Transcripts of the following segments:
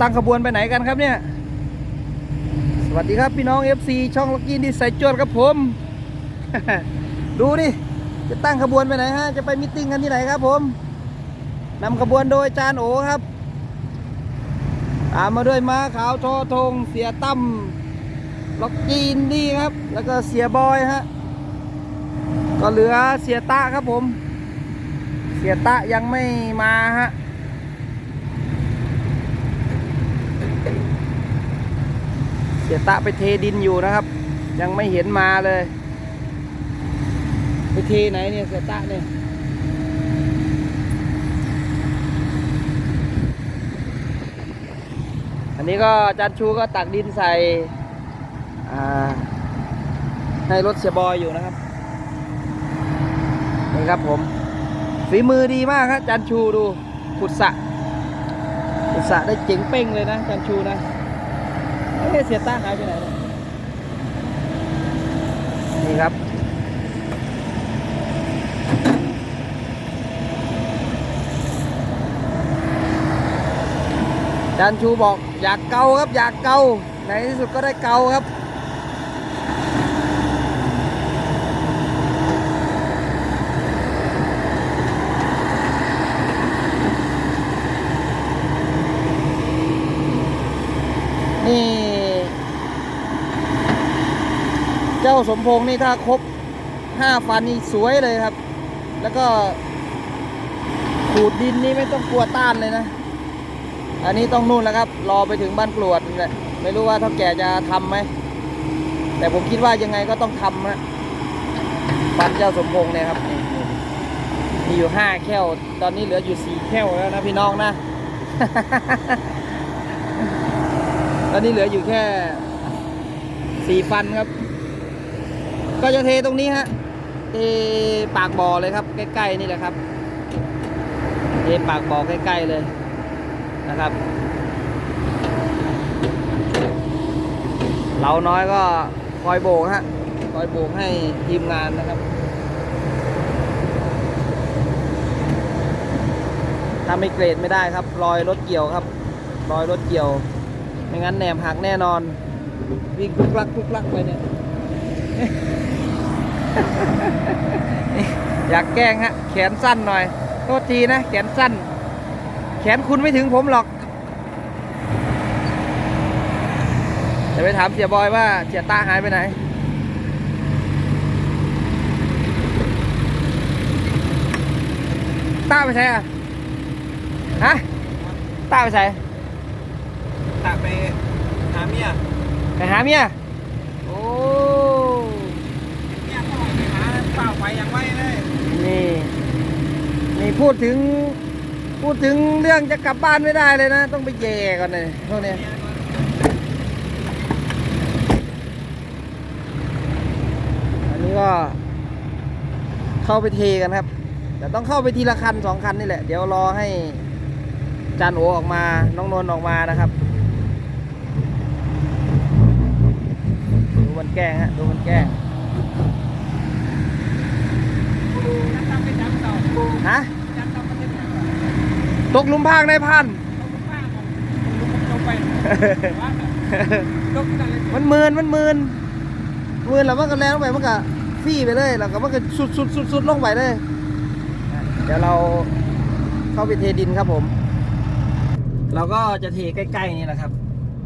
ตั้งขบวนไปไหนกันครับเนี่ย สวัสดีครับพี่น้อง FC ช่องลักกี้ดีใส่จวดครับผม ดูดิ จะตั้งขบวนไปไหนฮะ จะไปมิทติ้งกันที่ไหนครับผมนำขบวนโดยจารย์โอครับ ตามมาด้วยม้าขาวทอทง เสียตั้มล็อกกี้อินดีครับ แล้วก็เสียบอยฮะ ก็เหลือเสียตะครับผม เสียตะยังไม่มาฮะ สียตะไปเทดินอยู่นะครับ ยังไม่เห็นมาเลย ไปเทไหนเนี่ยเสียตะเนี่ยอันนี้ก็จันชูก็ตักดินใส่ให้รถเสียบอยอยู่นะครับนี่ครับผมฝีมือดีมากครับจันชูดูขุดสะขุดสะได้เจ๋งเป้งเลยนะจันชูนะ เอ๊ะเสียต้าหายไปไหนเนี่ยนี่ครับจานชูบอกอยากเกาครับ อยากเกาในที่สุดก็ได้เกาครับนี่ เจ้าสมพงษ์นี่ถ้าครบห้าฟันนี่สวยเลยครับ แล้วก็ขูดดินนี่ไม่ต้องกลัวต้านเลยนะ อันนี้ต้องนู่นแล้วครับ รอไปถึงบ้านกรวดแหละไม่รู้ว่าเท่าแก่จะทำไหม แต่ผมคิดว่ายังไงก็ต้องทำนะฟันเจ้าสมพงษ์เนี่ยครับ มีอยู่ห้าแค่วตอนนี้เหลืออยู่สี่แค่วแล้วนะพี่น้องนะ ตอนนี้เหลืออยู่แค่สี่ฟันครับ ก็จะเทตรงนี้ฮะเทปากบ่อเลยครับ ใกล้ๆนี่แหละครับเทปากบ่อใกล้ๆเลยนะครับเราน้อยก็คอยโบกฮะคอยโบกให้ทีมงานนะครับถ้าไม่เกรดไม่ได้ครับ รอยรถเกี่ยวครับ รอยรถเกี่ยว ไม่งั้นแหนมหักแน่นอน วิ่งลุกลักลุกลักไปเนี่ย อยากแกล้งฮะ แขนสั้นหน่อย โทษทีนะ แขนสั้น แขนคุณไม่ถึงผมหรอก จะไปถามเสียบอยว่าเสียตาหายไปไหนต้าไปใช่อะฮะต้าไปใช่ตากไปหาเมียไปหาเมียโอ้ เมียก็ไปหาเปล่าไปยังไงเลยนี่นี่พูดถึงพูดถึงเรื่องจะกลับบ้านไม่ได้เลยนะ ต้องไปแย่ก่อนเลยพวกเนี้ยอันนี้ก็ เข้าไปเทกันครับ แต่ต้องเข้าไปทีละคันสองคันนี่แหละ เดี๋ยวรอให้จานโอออกมา น้องนนท์ออกมานะครับ ดูมันแกล้งฮะ ดูมันแกล้ง จับตามไปจับต่อ ฮะจับตามไปเล่นตกหลุมพรางในพันป้าผมลงไปว่าลงกันเลยมันมืนมันมืนมืนแล้วมันก็แรงลงไปมันก็ฟรี่ไปเลยแล้วก็มันก็สุดสุดสุดสุดลงไปเลย เดี๋ยวเราเข้าไปเทดินครับผม เราก็จะเทใกล้ๆนี่แหละครับ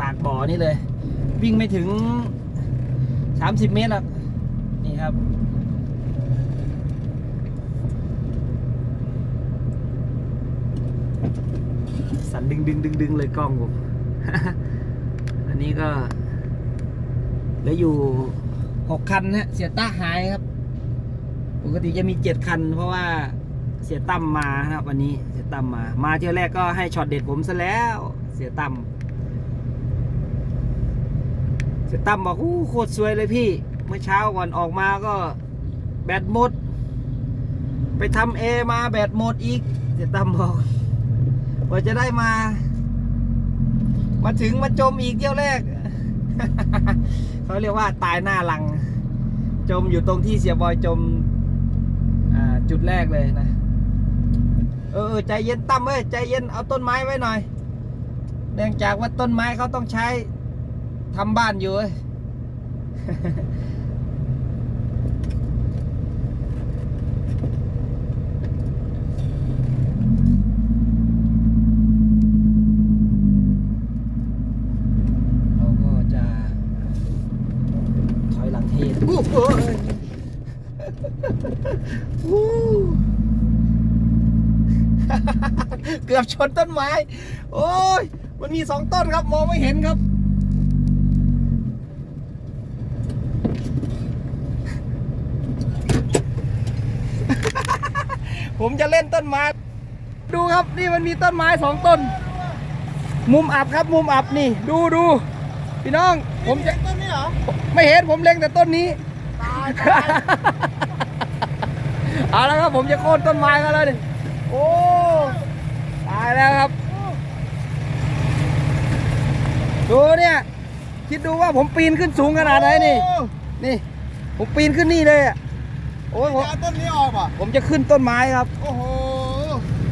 ปากบ่อนี่เลย วิ่งไม่ถึง 30 เมตรหรอกนี่ครับ ดึงดึงดึงดึงเลยกล้องผมอันนี้ก็เหลืออยู่หกคันนะเสียต้าหายครับ ปกติจะมีเจ็ดคัน เพราะว่าเสียตั้มมาครับ วันนี้เสียตั้มมา มาเที่ยวแรกก็ให้ช็อตเด็ดผมซะแล้ว เสียตั้มเสียตั้มบอกอู้โคตรสวยเลยพี่ เมื่อเช้าก่อนออกมาก็แบตหมด ไปทำเอมาแบตหมดอีก เสียตั้มบอก ว่าจะได้มา มาถึงมาจมอีกเที่ยวแรก เขาเรียกว่าตายหน้าลัง จมอยู่ตรงที่เสียบอยจมจุดแรกเลยนะ เออใจเย็นตั้มเอ้ยใจเย็นเอาต้นไม้ไว้หน่อย เนื่องจากว่าต้นไม้เขาต้องใช้ทำบ้านอยู่เว้ย เราก็จะถอยหลังเทอู้ หูวู้ เกือบชนต้นไม้ โอ้ย มันมีสองต้นครับ มองไม่เห็นครับ ผมจะเล่นต้นไม้ ดูครับนี่มันมีต้นไม้สองต้น มุมอับครับมุมอับนี่ ดูดูพี่น้อง ผมจะต้นนี้เหรอ ไม่เห็นผมเล็งแต่ต้นนี้ตายเอาแล้วครับผมจะโค่นต้นไม้กันแล้วดิโอ้ ตายแล้วครับ ดูเนี่ย คิดดูว่าผมปีนขึ้นสูงขนาดไหนนี่ นี่ ผมปีนขึ้นนี่เลยอะโอ้ยผมจะเอาต้นนี้ออกป่ะผมจะขึ้นต้นไม้ครับ โอ้โห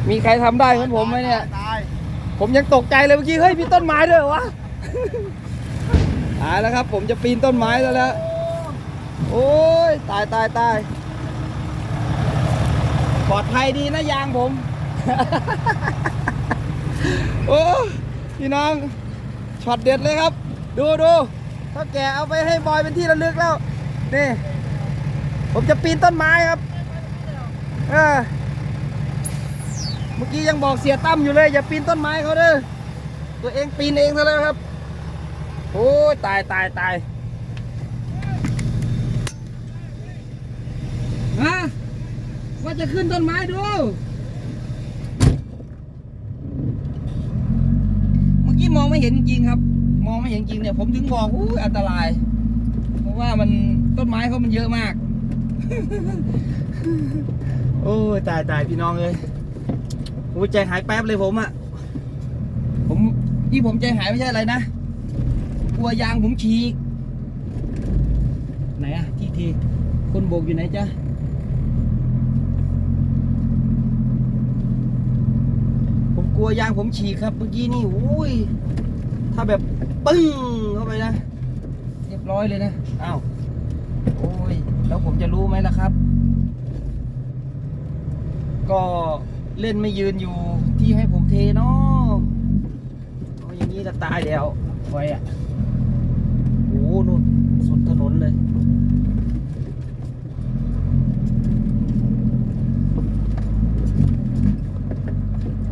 มีใครทำได้เหมือนผมไหมเนี่ย ตายผมยังตกใจเลยเมื่อกี้ เฮ้ย มีต้นไม้ด้วยเหรอวะ ตายแล้วครับ ผมจะปีนต้นไม้แล้วแล้ว โอ้ย ตายตายตาย ปลอดภัยดีนะยางผม โอ้พี่น้องช็อตเด็ดเลยครับ ดูดูถ้าแกเอาไปให้บอยเป็นที่ระลึกแล้วนี่ผมจะปีนต้นไม้ครับเออเมื่อกี้ยังบอกเสียตั้มอยู่เลย อย่าปีนต้นไม้เขาเด้อตัวเองปีนเองซะแล้วครับ โอ้ยตายตายตายฮะว่าจะขึ้นต้นไม้ดู เมื่อกี้มองไม่ เห็นจริงๆครับ มองไม่เห็นจริงเนี่ยผมถึงบอกอู้อันตราย เพราะว่ามันต้นไม้เขามันเยอะมาก โอ้ตายตายพี่น้องเลยโอ้ใจหายแป๊บเลยผมอะผมที่ผมใจหายไม่ใช่อะไรนะกลัวยางผมฉีกไหนอะที่ทีคนโบกอยู่ไหนจ๊ะผมกลัวยางผมฉีกครับเมื่อกี้นี่อุ้ย ถ้าแบบปึ้งเข้าไปนะ เรียบร้อยเลยนะอ้าวโอ้ยแล้วผมจะรู้ไหมล่ะครับ ก็เล่นไม่ยืนอยู่ที่ให้ผมเทเนาะเอาอย่างนี้ก็ตายแล้วไฟอะ โอ้โหนู่นสุดถนนเลย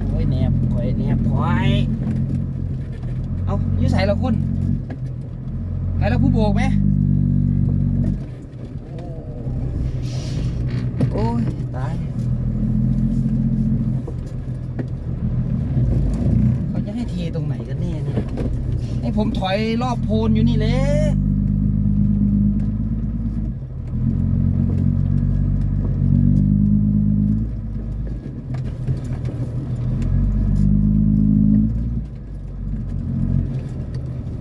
โอ้ยแหนบถอยแหนบถอยเอาอยื้ใส่ละคุณไหนละผู้โบกไหมโอ้ยตายเขาจะให้เทตรงไหนกันแน่เนี่ยให้ผมถอยรอบโพนอยู่นี่เลย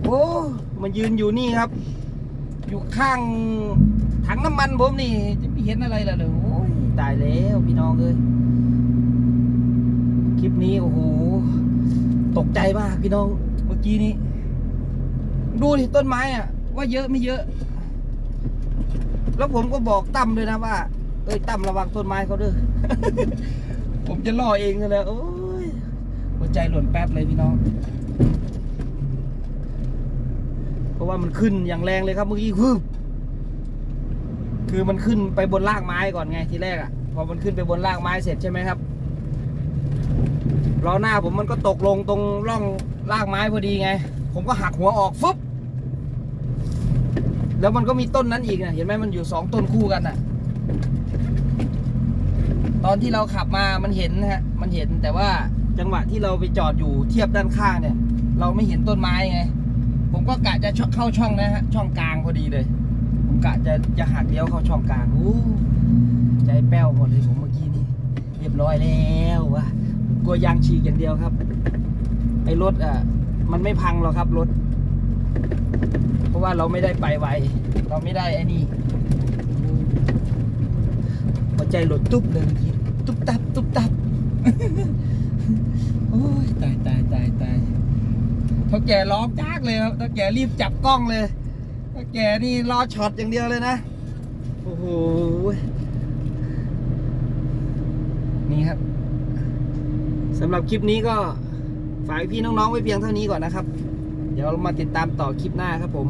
โอ้มันยืนอยู่นี่ครับ อยู่ข้างถังน้ำมันผมนี่ จะไม่เห็นอะไรล่ะเลยโอ้ยตายแล้วพี่น้องเอ้ยคลิปนี้โอ้โหตกใจมากพี่น้องเมื่อกี้นี้ ดูที่ต้นไม้อะว่าเยอะไม่เยอะ แล้วผมก็บอกตั้มด้วยนะว่า เอ้ยตั้มระวังต้นไม้เขาด้อผมจะล่อเองเลยโอ้ยหัวใจหล่นแป๊บเลยพี่น้อง ราะว่ามันขึ้นอย่างแรงเลยครับเมื่อกี้คือคือมันขึ้นไปบนรากไม้ก่อนไงทีแรกอะ่ะพอมันขึ้นไปบนรากไม้เสร็จใช่ไหมครับล้อหน้าผมมันก็ตกลงตรงร่องรากไม้พอดีไง ผมก็หักหัวออกฟึบแล้วมันก็มีต้นนั้นอีกนะเห็นไหมมันอยู่สองต้นคู่กันน่ะ ตอนที่เราขับมามันเห็นนะฮะมันเห็นแต่ว่าจังหวะที่เราไปจอดอยู่เทียบด้านข้างเนี่ย เราไม่เห็นต้นไม้ไง ผมก็กะจะเข้าช่องนะฮะช่องกลางพอดีเลย ผมกะจะจะหักเลี้ยวเข้าช่องกลางอู้ใจแป้วหมดเลยผมเมื่อกี้นี้เรียบร้อยแล้ววะกลัวยางฉีกอย่างเดียวครับไอ้รถอะมันไม่พังหรอกครับรถ เพราะว่าเราไม่ได้ไปไวเราไม่ได้ไอ้นี่หัวใจหลดตุ๊บเลยเมื่อกี้ตุ๊บตับตุ๊บตับ โอ้ยตายตายตายตาย เท่าแก่ร้องจากเลยครับท่าแก่รีบจับกล้องเลยท่าแก่นี่รอช็อตอย่างเดียวเลยนะโอ้โหนี่ครับสำหรับคลิปนี้ก็ฝากพี่น้องๆไว้เพียงเท่านี้ก่อนนะครับ เดี๋ยวเรามาติดตามต่อคลิปหน้าครับผม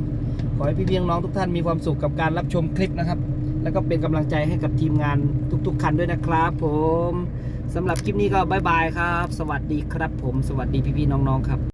ขอให้พี่เพียงน้องทุกท่านมีความสุขกับการรับชมคลิปนะครับ แล้วก็เป็นกำลังใจให้กับทีมงานทุกๆคันด้วยนะครับผมสำหรับคลิปนี้ก็บายบายครับ สวัสดีครับผม สวัสดีพี่ๆน้องๆครับ